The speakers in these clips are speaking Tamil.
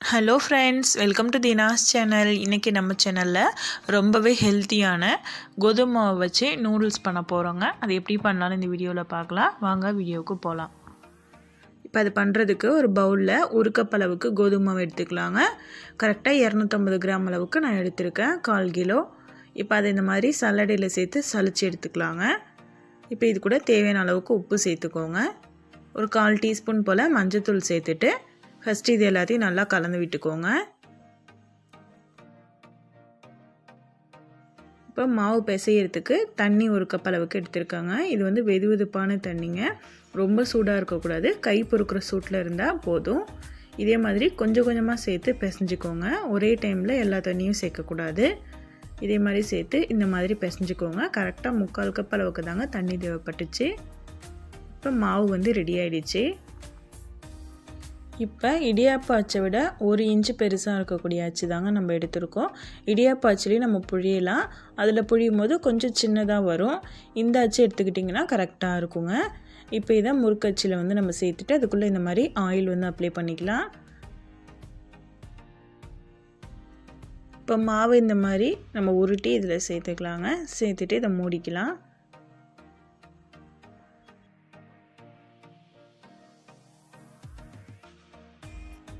Hello friends welcome to Dina's channel இன்றைக்கி நம்ம சேனலில் ரொம்பவே ஹெல்த்தியான கோதுமை மாவை வச்சு நூடுல்ஸ் பண்ண போகிறோங்க அது எப்படி பண்ணலாம்னு இந்த வீடியோவில் பார்க்கலாம். வாங்க வீடியோவுக்கு போகலாம் இப்போ அது பண்ணுறதுக்கு ஒரு பவுலில் ஒரு கப் அளவுக்கு கோதுமை மாவு எடுத்துக்கலாங்க கரெக்டாக இரநூத்தம்பது கிராம் அளவுக்கு நான் எடுத்திருக்கேன். கால் கிலோ. இப்போ அதை இந்த மாதிரி சல்லடையில் சேர்த்து சளிச்சு எடுத்துக்கலாங்க. இப்போ இது கூட தேவையான அளவுக்கு உப்பு சேர்த்துக்கோங்க. ஒரு கால் டீஸ்பூன் போல் மஞ்சத்தூள் சேர்த்துட்டு ஃபஸ்ட்டு இது எல்லாத்தையும் நல்லா கலந்து விட்டுக்கோங்க. இப்போ மாவு பிசையிறதுக்கு தண்ணி ஒரு கப் அளவுக்கு எடுத்திருக்காங்க. இது வந்து வெது வெதுப்பான தண்ணிங்க. ரொம்ப சூடாக இருக்கக்கூடாது. கை பொறுக்கிற சூட்டில் இருந்தால் போதும். இதே மாதிரி கொஞ்சம் கொஞ்சமாக சேர்த்து பிசைஞ்சிக்கோங்க. ஒரே டைமில் எல்லா தண்ணியும் சேர்க்கக்கூடாது. இதே மாதிரி சேர்த்து இந்த மாதிரி பிசைஞ்சிக்கோங்க. கரெக்டாக முக்கால் கப் அளவுக்கு தாங்க தண்ணி தேவைப்பட்டுச்சு. இப்போ மாவு வந்து ரெடி ஆகிடுச்சு இப்போ இடியாப்ப அச்சை விட ஒரு இன்ச்சு பெருசாக இருக்கக்கூடிய அச்சு தாங்க நம்ம எடுத்திருக்கோம். இடியாப்ப அச்சுலேயும் நம்ம புழியலாம். அதில் புழியும் போது கொஞ்சம் சின்னதாக வரும். இந்த அச்சு எடுத்துக்கிட்டிங்கன்னா கரெக்டாக இருக்குங்க. இப்போ இதை முறுக்கச்சியில் வந்து நம்ம சேர்த்துட்டு அதுக்குள்ளே இந்த மாதிரி ஆயில் வந்து அப்ளை பண்ணிக்கலாம். இப்போ மாவு இந்த மாதிரி நம்ம உருட்டி இதில் சேர்த்துக்கலாங்க. சேர்த்துட்டு இதை மூடிக்கலாம்.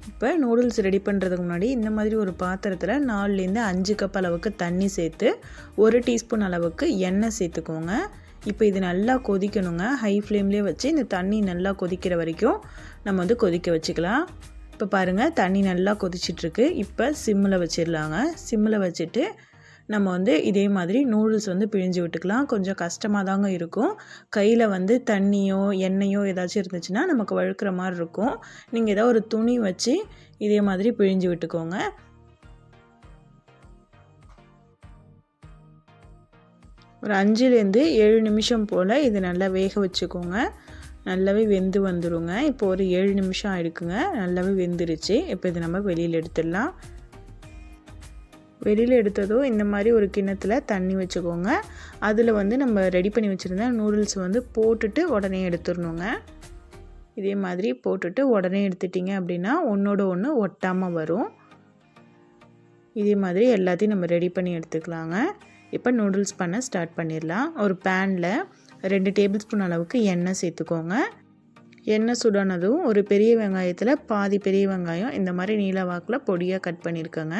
இப்போ நூடுல்ஸ் ரெடி பண்ணுறதுக்கு முன்னாடி இந்த மாதிரி ஒரு பாத்திரத்தில் நாலுலேருந்து அஞ்சு கப் அளவுக்கு தண்ணி சேர்த்து ஒரு டீஸ்பூன் அளவுக்கு எண்ணெய் சேர்த்துக்கோங்க. இப்போ இது நல்லா கொதிக்கணுங்க. ஹை ஃப்ளேம்லேயே வச்சு இந்த தண்ணி நல்லா கொதிக்கிற வரைக்கும் நம்ம வந்து கொதிக்க வச்சுக்கலாம். இப்போ பாருங்கள் தண்ணி நல்லா கொதிச்சிட்ருக்கு இப்போ சிம்மில் வச்சிடலாங்க. சிம்மில் வச்சுட்டு நம்ம வந்து இதே மாதிரி நூடுல்ஸ் வந்து பிழிஞ்சு விட்டுக்கலாம். கொஞ்சம் கஷ்டமாக தாங்க இருக்கும். கையில் வந்து தண்ணியோ எண்ணெயோ ஏதாச்சும் இருந்துச்சுன்னா நமக்கு வழுக்கிற மாதிரி இருக்கும். நீங்கள் ஏதோ ஒரு துணி வச்சு இதே மாதிரி பிழிஞ்சு விட்டுக்கோங்க. ஒரு அஞ்சுலேருந்து ஏழு நிமிஷம் போல் இது நல்லா வேக வச்சுக்கோங்க. நல்லாவே வெந்து வந்துடுங்க இப்போ ஒரு ஏழு நிமிஷம் ஆகிடுக்குங்க நல்லாவே வெந்துருச்சு. இப்போ இது நம்ம வெளியில் எடுத்துடலாம். வெளியில் எடுத்ததோ இந்த மாதிரி ஒரு கிண்ணத்தில் தண்ணி வச்சுக்கோங்க. அதில் வந்து நம்ம ரெடி பண்ணி வச்சுருந்த நூடுல்ஸ் வந்து போட்டுட்டு உடனே எடுத்துடணுங்க. இதே மாதிரி போட்டுட்டு உடனே எடுத்துட்டிங்க அப்படின்னா ஒன்றோட ஒன்று ஒட்டாமல் வரும். இதே மாதிரி எல்லாத்தையும் நம்ம ரெடி பண்ணி எடுத்துக்கலாங்க. இப்போ நூடுல்ஸ் பண்ண ஸ்டார்ட் பண்ணிடலாம். ஒரு பேனில் ரெண்டு டேபிள் ஸ்பூன் அளவுக்கு எண்ணெய் சேர்த்துக்கோங்க. எண்ணெய் சுடானதும் ஒரு பெரிய வெங்காயத்தில் பாதி பெரிய வெங்காயம் இந்த மாதிரி நீல வாக்கில் பொடியாக கட் பண்ணியிருக்கோங்க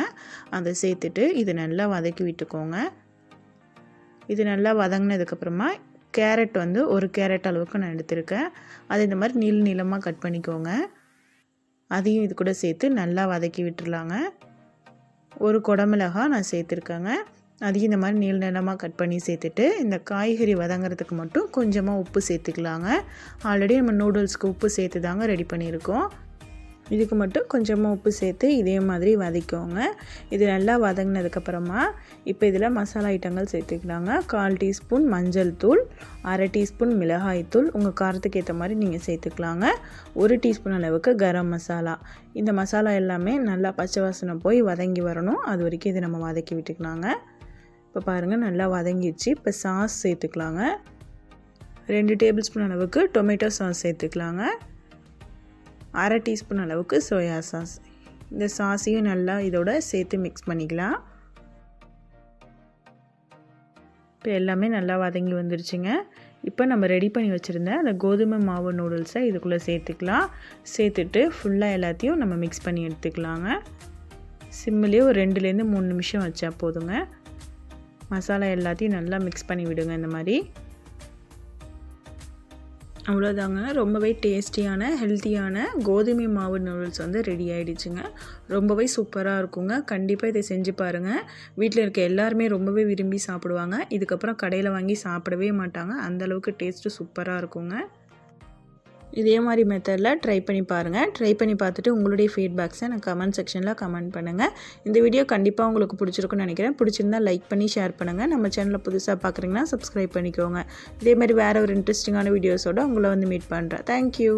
அதை சேர்த்துட்டு இது நல்லா வதக்கி விட்டுக்கோங்க. இது நல்லா வதங்கினதுக்கப்புறமா கேரட் வந்து ஒரு கேரட் அளவுக்கு நான் எடுத்திருக்கேன். அது இந்த மாதிரி நீள் நீளமாக கட் பண்ணிக்கோங்க. அதையும் இது கூட சேர்த்து நல்லா வதக்கி விட்டுருலாங்க ஒரு குடமிளகா நான் சேர்த்துருக்கேங்க. அதையும் இந்த மாதிரி நீள் நீளமாக கட் பண்ணி சேர்த்துட்டு இந்த காய்கறி வதங்கிறதுக்கு மட்டும் கொஞ்சமாக உப்பு சேர்த்துக்கலாங்க. ஆல்ரெடி நம்ம நூடுல்ஸ்க்கு உப்பு சேர்த்து தாங்க ரெடி பண்ணியிருக்கோம். இதுக்கு மட்டும் கொஞ்சமாக உப்பு சேர்த்து இதே மாதிரி வதக்கோங்க இது நல்லா வதங்கினதுக்கப்புறமா இப்போ இதில் மசாலா ஐட்டங்கள் சேர்த்துக்கலாங்க. கால் டீஸ்பூன் மஞ்சள் தூள் அரை டீஸ்பூன் மிளகாய் தூள் உங்கள் காரத்துக்கு ஏற்ற மாதிரி நீங்கள் சேர்த்துக்கலாங்க. ஒரு டீஸ்பூன் அளவுக்கு கரம் மசாலா. இந்த மசாலா எல்லாமே நல்லா பச்சை வாசனை போய் வதங்கி வரணும். அது வரைக்கும் இதை நம்ம வதக்கி விட்டுக்கலாங்க. இப்போ பாருங்கள் நல்லா வதங்கிடுச்சு. இப்போ சாஸ் சேர்த்துக்கலாங்க. ரெண்டு டேபிள் ஸ்பூன் அளவுக்கு டொமேட்டோ சாஸ் சேர்த்துக்கலாங்க. அரை டீஸ்பூன் அளவுக்கு சோயா சாஸ் இந்த சாஸையும் நல்லா இதோட சேர்த்து மிக்ஸ் பண்ணிக்கலாம். இப்போ எல்லாமே நல்லா வதங்கி வந்துருச்சுங்க. இப்போ நம்ம ரெடி பண்ணி வச்சுருந்த அந்த கோதுமை மாவு நூடுல்ஸை இதுக்குள்ளே சேர்த்துக்கலாம். சேர்த்துட்டு ஃபுல்லாக எல்லாத்தையும் நம்ம மிக்ஸ் பண்ணி எடுத்துக்கலாங்க. சிம்மிலே ஒரு ரெண்டுலேருந்து மூணு நிமிஷம் வச்சா போதுங்க. மசாலா எல்லாத்தையும் நல்லா மிக்ஸ் பண்ணி விடுங்க இந்த மாதிரி. அவ்வளோதாங்க. ரொம்பவே டேஸ்டியான ஹெல்த்தியான கோதுமை மாவு நூடுல்ஸ் வந்து ரெடி ஆகிடுச்சுங்க ரொம்பவே சூப்பராக இருக்குங்க. கண்டிப்பாக இதை செஞ்சு பாருங்கள் வீட்டில் இருக்க எல்லாருமே ரொம்பவே விரும்பி சாப்பிடுவாங்க. இதுக்கப்புறம் கடையில் வாங்கி சாப்பிடவே மாட்டாங்க. அந்தளவுக்கு டேஸ்ட்டு சூப்பராக இருக்குங்க. இதே மாதிரி மெத்தடில் ட்ரை பண்ணி பாருங்கள் ட்ரை பண்ணி பார்த்துட்டு உங்களுடைய ஃபீட்பேக்ஸை எனக்கு கமெண்ட் செக்ஷனில் கமெண்ட் பண்ணுங்கள் இந்த வீடியோ கண்டிப்பாக உங்களுக்கு பிடிச்சிருக்குன்னு நினைக்கிறேன். பிடிச்சிருந்தால் லைக் பண்ணி ஷேர் பண்ணுங்கள் நம்ம சேனலில் புதுசாக பார்க்குறீங்கன்னா சப்ஸ்கிரைப் பண்ணிக்கோங்க. இதே மாதிரி வேறு ஒரு இன்ட்ரெஸ்டிங்கான வீடியோஸோடு உங்களை வந்து மீட் பண்ணுறேன் தேங்க்யூ